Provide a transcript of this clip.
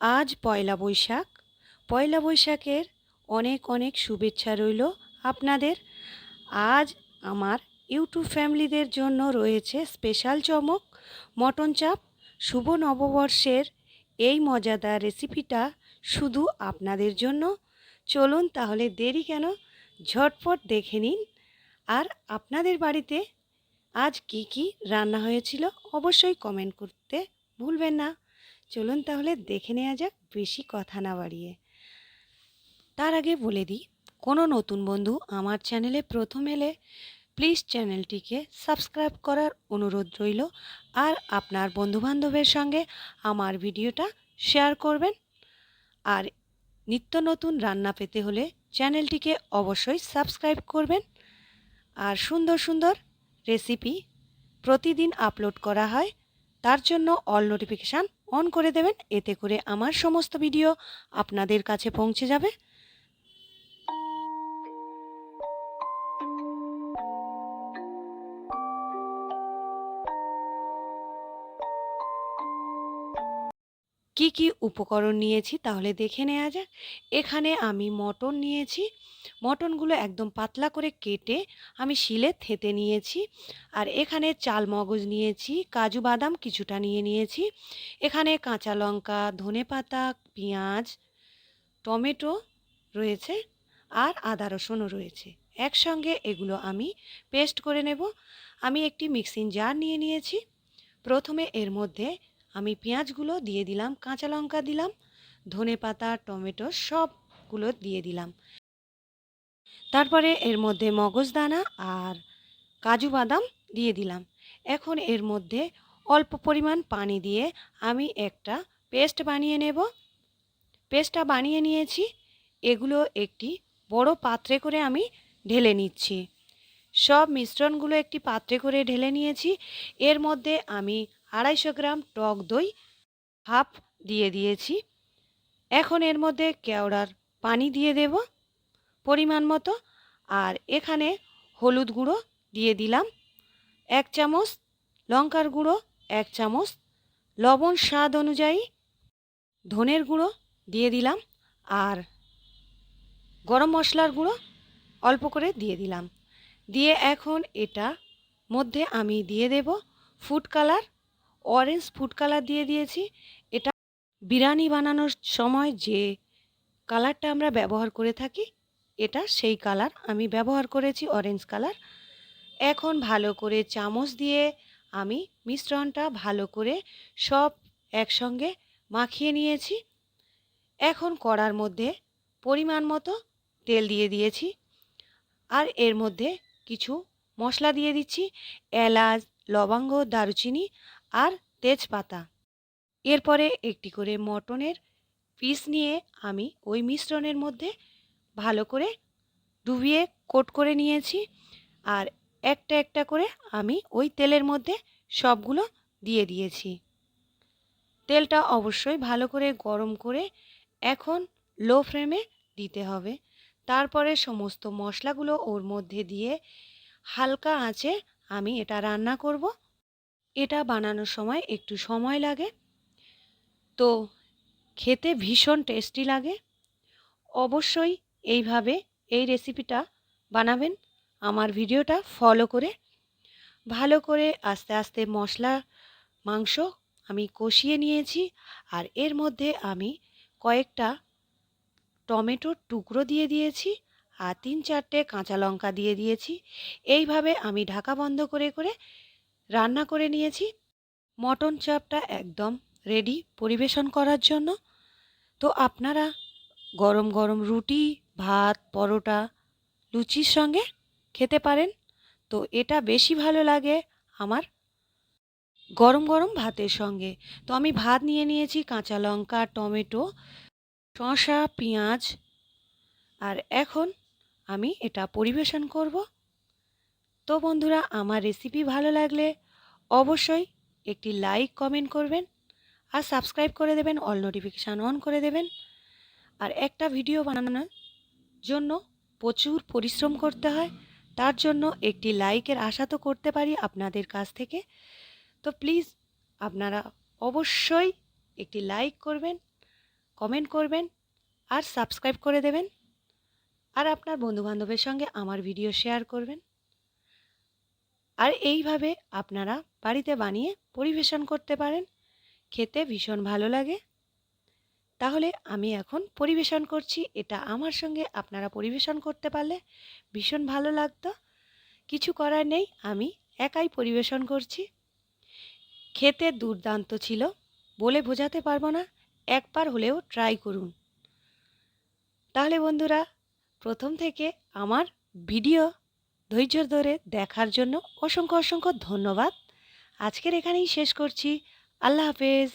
আজ পয়লা বৈশাখ। পয়লা বৈশাখের অনেক অনেক শুভেচ্ছা রইল আপনাদের। আজ আমার ইউটিউব ফ্যামিলিদের জন্য রয়েছে স্পেশাল চমক, মটন চাপ। শুভ নববর্ষের এই মজাদার রেসিপিটা শুধু আপনাদের জন্য। চলুন তাহলে দেরি কেন? ঝটপট দেখে নিন। আর আপনাদের বাড়িতে আজ কি কি রান্না হয়েছিল অবশ্যই কমেন্ট করতে ভুলবেন না। চলুন তাহলে দেখে নেওয়া যাক বেশি কথা না বাড়িয়ে। তার আগে বলে দিই, কোনো নতুন বন্ধু আমার চ্যানেলে প্রথম এলে প্লিজ চ্যানেলটিকে সাবস্ক্রাইব করার অনুরোধ রইল আর আপনার বন্ধুবান্ধবের সঙ্গে আমার ভিডিওটা শেয়ার করবেন। আর নিত্য নতুন রান্না পেতে হলে চ্যানেলটিকে অবশ্যই সাবস্ক্রাইব করবেন। আর সুন্দর সুন্দর রেসিপি প্রতিদিন আপলোড করা হয়, তার জন্য অল নোটিফিকেশান অন করে দেবেন এতে করে আমার সমস্ত ভিডিও আপনাদের কাছে পৌঁছে যাবে। কি কি উপকরণ নিয়েছি তাহলে দেখে নেওয়া যাক। এখানে আমি মটন নিয়েছি। মটনগুলো একদম পাতলা করে কেটে আমি শিলে থেতে নিয়েছি। আর এখানে চাল মগজ নিয়েছি, কাজু বাদাম কিছুটা নিয়ে নিয়েছি। এখানে কাঁচা লঙ্কা, ধনে পাতা, পেঁয়াজ, টমেটো রয়েছে আর আদা রসুনও রয়েছে। একসঙ্গে এগুলো আমি পেস্ট করে নেব। আমি একটি মিক্সিং জার নিয়ে নিয়েছি। প্রথমে এর মধ্যে আমি পেঁয়াজগুলো দিয়ে দিলাম, কাঁচা লঙ্কা দিলাম, ধনে পাতা, টমেটো সবগুলো দিয়ে দিলাম। তারপরে এর মধ্যে মগজদানা আর কাজু বাদাম দিয়ে দিলাম। এখন এর মধ্যে অল্প পরিমাণ পানি দিয়ে আমি একটা পেস্ট বানিয়ে নেব। পেস্টটা বানিয়ে নিয়েছি। এগুলো একটি বড় পাত্রে করে আমি ঢেলে নিচ্ছি। সব মিশ্রণগুলো একটি পাত্রে করে ঢেলে নিয়েছি। এর মধ্যে আমি আড়াইশো গ্রাম টক দই, হাফ দিয়ে দিয়েছি। এখন এর মধ্যে কেওড়ার পানি দিয়ে দেব পরিমাণ মতো। আর এখানে হলুদ গুঁড়ো দিয়ে দিলাম এক চামচ, লঙ্কার গুঁড়ো এক চামচ, লবণ স্বাদ অনুযায়ী ধনের গুঁড়ো দিয়ে দিলাম। আর গরম মশলার গুঁড়ো অল্প করে দিয়ে দিলাম। দিয়ে এখন এটা মধ্যে আমি দিয়ে দেব food colour orange food colour দিয়ে দিয়েছি। এটা বিরিয়ানি বানানোর সময় যে কালারটা আমরা ব্যবহার করে থাকি, এটা সেই কালার আমি ব্যবহার করেছি অরেঞ্জ কালার এখন ভালো করে চামচ দিয়ে আমি মিশ্রণটা ভালো করে সব একসঙ্গে মাখিয়ে নিয়েছি। এখন কড়ার মধ্যে পরিমাণ মতো তেল দিয়ে দিয়েছি। আর এর মধ্যে কিছু মশলা দিয়ে দিচ্ছি, এলাচ, লবঙ্গ, দারুচিনি আর তেজপাতা। এরপরে একটি করে মটনের পিস নিয়ে আমি ওই মিশ্রণের মধ্যে ভালো করে ডুবিয়ে কোট করে নিয়েছি আর একটা একটা করে আমি ওই তেলের মধ্যে সবগুলো দিয়ে দিয়েছি। তেলটা অবশ্যই ভালো করে গরম করে এখন লো ফ্লেমে দিতে হবে। তারপরে সমস্ত মশলাগুলো ওর মধ্যে দিয়ে হালকা আঁচে আমি এটা রান্না করব। এটা বানানোর সময় একটু সময় লাগে। তো খেতে ভীষণ টেস্টি লাগে। অবশ্যই এইভাবে এই রেসিপিটা বানাবেন, আমার ভিডিওটা ফলো করে। ভালো করে আস্তে আস্তে মশলা, মাংস আমি কষিয়ে নিয়েছি আর এর মধ্যে আমি কয়েকটা টমেটোর টুকরো দিয়ে দিয়েছি আর তিন চারটে কাঁচা লঙ্কা দিয়ে দিয়েছি। এইভাবে আমি ঢাকা বন্ধ করে করে রান্না করে নিয়েছি। মটন চাপটা একদম রেডি পরিবেশন করার জন্য। তো আপনারা গরম গরম রুটি, ভাত, পরোটা, লুচির সঙ্গে খেতে পারেন। তো এটা বেশি ভালো লাগে আমার গরম গরম ভাতের সঙ্গে। তো আমি ভাত নিয়ে নিয়েছি কাঁচা লঙ্কা, টমেটো, শসা, পেঁয়াজ। আর এখন আমি এটা পরিবেশন করব। তো বন্ধুরা, আমার রেসিপি ভালো লাগলে অবশ্যই একটি লাইক কমেন্ট করবেন আর সাবস্ক্রাইব করে দেবেন অল নোটিফিকেশান অন করে দেবেন। আর একটা ভিডিও বানানোর জন্য প্রচুর পরিশ্রম করতে হয়, তার জন্য একটি লাইকের আশা তো করতে পারি আপনাদের কাছ থেকে। তো প্লিজ আপনারা অবশ্যই একটি লাইক করবেন কমেন্ট করবেন আর সাবস্ক্রাইব করে দেবেন। আর আপনার বন্ধুবান্ধবের সঙ্গে আমার ভিডিও শেয়ার করবেন। আর এইভাবে আপনারা বাড়িতে বানিয়ে পরিবেশন করতে পারেন। খেতে ভীষণ ভালো লাগে। তাহলে আমি এখন পরিবেশন করছি। এটা আমার সঙ্গে আপনারা পরিবেশন করতে পারলে ভীষণ ভালো লাগতো। কিছু করার নেই, আমি একাই পরিবেশন করছি। খেতে দুর্দান্ত ছিল বলে বোঝাতে পারব না। একবার হলেও ট্রাই করুন। তাহলে বন্ধুরা, প্রথম থেকে আমার ভিডিও ধৈর্য ধরে দেখার জন্য অসংখ্য অসংখ্য ধন্যবাদ। আজকের এখানেই শেষ করছি। আল্লাহ হাফেজ।